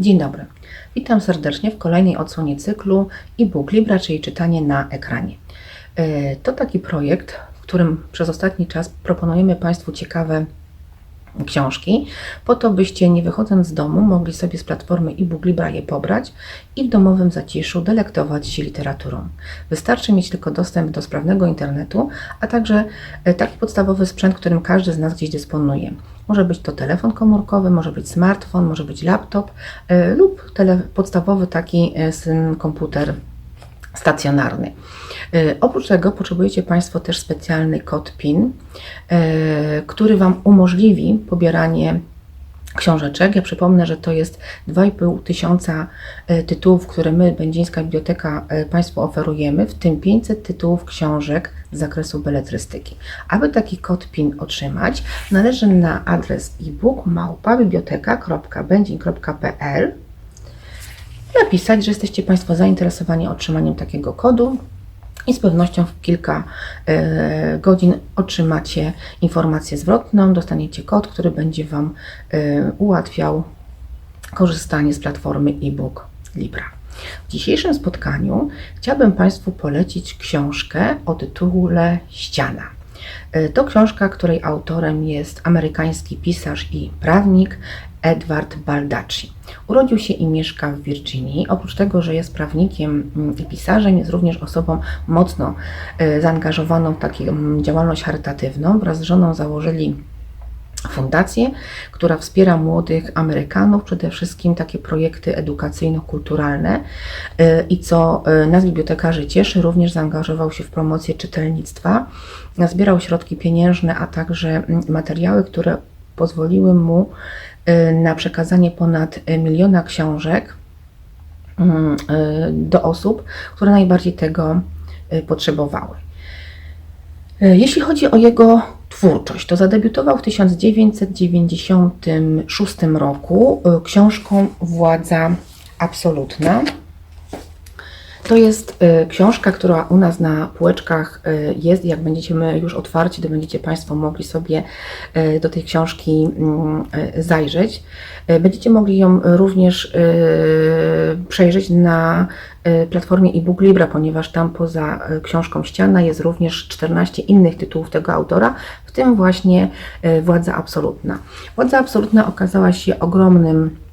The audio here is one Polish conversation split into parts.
Dzień dobry. Witam serdecznie w kolejnej odsłonie cyklu e-book Libra, czyli czytanie na ekranie. E, To taki projekt, w którym przez ostatni czas proponujemy Państwu ciekawe książki, po to byście nie wychodząc z domu mogli sobie z platformy e-book Libra je pobrać i w domowym zaciszu delektować się literaturą. Wystarczy mieć tylko dostęp do sprawnego internetu, a także e, taki podstawowy sprzęt, którym każdy z nas gdzieś dysponuje. Może być to telefon komórkowy, może być smartfon, może być laptop e, lub podstawowy taki e, komputer stacjonarny. E, Oprócz tego potrzebujecie Państwo też specjalny kod PIN, który Wam umożliwi pobieranie książeczek. Ja przypomnę, że to jest 2,5 tysiąca e, tytułów, które my, Będzińska Biblioteka, e, Państwu oferujemy, w tym 500 tytułów książek z zakresu beletrystyki. Aby taki kod PIN otrzymać, należy na adres e-book małpabiblioteka.będzin.pl napisać, że jesteście Państwo zainteresowani otrzymaniem takiego kodu i z pewnością w kilka e, godzin otrzymacie informację zwrotną, dostaniecie kod, który będzie Wam e, ułatwiał korzystanie z platformy e-book Libra. W dzisiejszym spotkaniu chciałabym Państwu polecić książkę o tytule Ściana. E, To książka, której autorem jest amerykański pisarz i prawnik Edward Baldacci. Urodził się i mieszka w Virginii. Oprócz tego, że jest prawnikiem mm, i pisarzem, jest również osobą mocno e, zaangażowaną w taką mm, działalność charytatywną. Wraz z żoną założyli fundację, która wspiera młodych Amerykanów, przede wszystkim takie projekty edukacyjno-kulturalne E, i co e, nas bibliotekarzy cieszy, również zaangażował się w promocję czytelnictwa, zbierał środki pieniężne, a także materiały, które pozwoliły mu e, na przekazanie ponad miliona książek mm, do osób, które najbardziej tego potrzebowały. Jeśli chodzi o jego twórczość, to zadebiutował w 1996 roku e, książką Władza Absolutna. To jest e, książka, która u nas na półeczkach e, jest. Jak będziemy już otwarci, to będziecie Państwo mogli sobie e, do tej książki mm, zajrzeć. Będziecie mogli ją również przejrzeć na platformie e-book Libra, ponieważ tam poza książką Ściana jest również 14 innych tytułów tego autora, w tym właśnie Władza Absolutna. Władza Absolutna okazała się ogromnym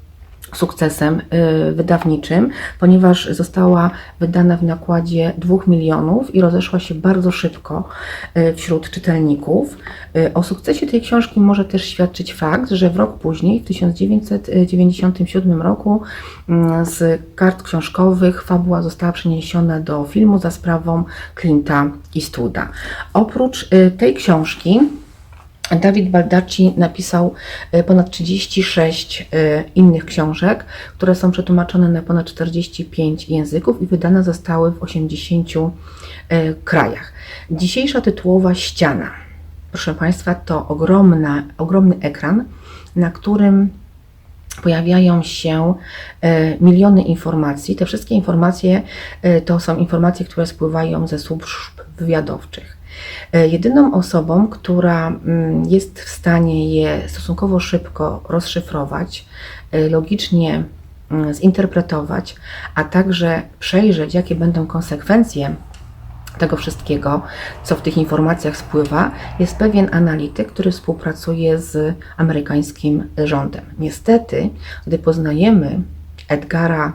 sukcesem y, wydawniczym, ponieważ została wydana w nakładzie 2 milionów i rozeszła się bardzo szybko y, wśród czytelników. Y, O sukcesie tej książki może też świadczyć fakt, że w rok później, w 1997 roku, mm, z kart książkowych fabuła została przeniesiona do filmu za sprawą Clint'a Eastwooda. Oprócz tej książki, Dawid Baldacci napisał e, ponad 36 e, innych książek, które są przetłumaczone na ponad 45 języków i wydane zostały w 80 e, krajach. Dzisiejsza tytułowa ściana, proszę Państwa, to ogromna, ogromny ekran, na którym pojawiają się miliony informacji. Te wszystkie informacje to są informacje, które spływają ze służb wywiadowczych. E, Jedyną osobą, która mm, jest w stanie je stosunkowo szybko rozszyfrować, e, logicznie mm, zinterpretować, a także przejrzeć, jakie będą konsekwencje tego wszystkiego, co w tych informacjach spływa, jest pewien analityk, który współpracuje z amerykańskim rządem. Niestety, gdy poznajemy Edgara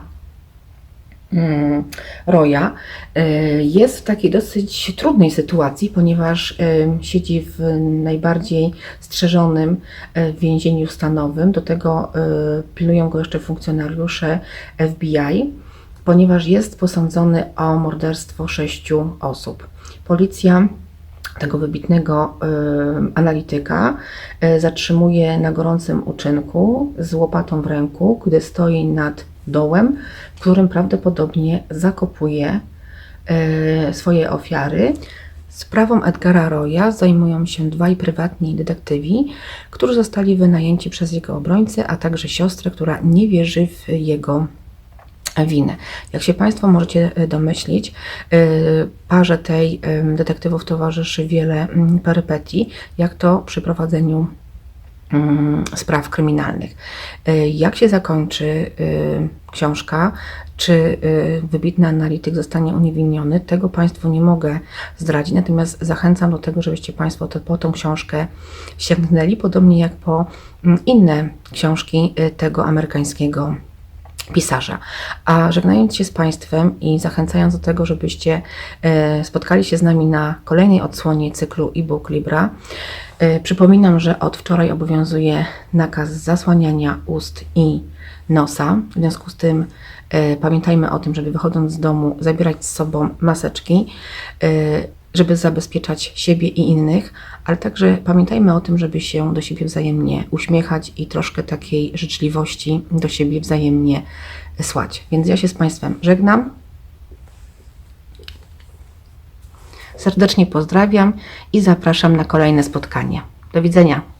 Roya, y, jest w takiej dosyć trudnej sytuacji, ponieważ y, siedzi w najbardziej strzeżonym y, więzieniu stanowym. Do tego pilnują go jeszcze funkcjonariusze FBI ponieważ jest posądzony o morderstwo sześciu osób. Policja tego wybitnego y, analityka y, zatrzymuje na gorącym uczynku z łopatą w ręku, gdy stoi nad dołem, w którym prawdopodobnie zakopuje y, swoje ofiary. Sprawą Edgara Roya zajmują się dwaj prywatni detektywi, którzy zostali wynajęci przez jego obrońcę, a także siostrę, która nie wierzy w jego winę. Jak się Państwo możecie e, domyślić, e, parze tej e, detektywów towarzyszy wiele mm, perypetii, jak to przy prowadzeniu spraw kryminalnych. Y, Jak się zakończy y, książka, czy y, wybitny analityk zostanie uniewinniony, tego Państwu nie mogę zdradzić, natomiast zachęcam do tego, żebyście Państwo te, po tą książkę sięgnęli, podobnie jak po mm, inne książki tego amerykańskiego pisarza. A żegnając się z Państwem i zachęcając do tego, żebyście e, spotkali się z nami na kolejnej odsłonie cyklu e-book Libra, e, przypominam, że od wczoraj obowiązuje nakaz zasłaniania ust i nosa. W związku z tym e, pamiętajmy o tym, żeby wychodząc z domu zabierać z sobą maseczki, żeby zabezpieczać siebie i innych, ale także pamiętajmy o tym, żeby się do siebie wzajemnie uśmiechać i troszkę takiej życzliwości do siebie wzajemnie słać. Więc ja się z Państwem żegnam. Serdecznie pozdrawiam i zapraszam na kolejne spotkanie. Do widzenia.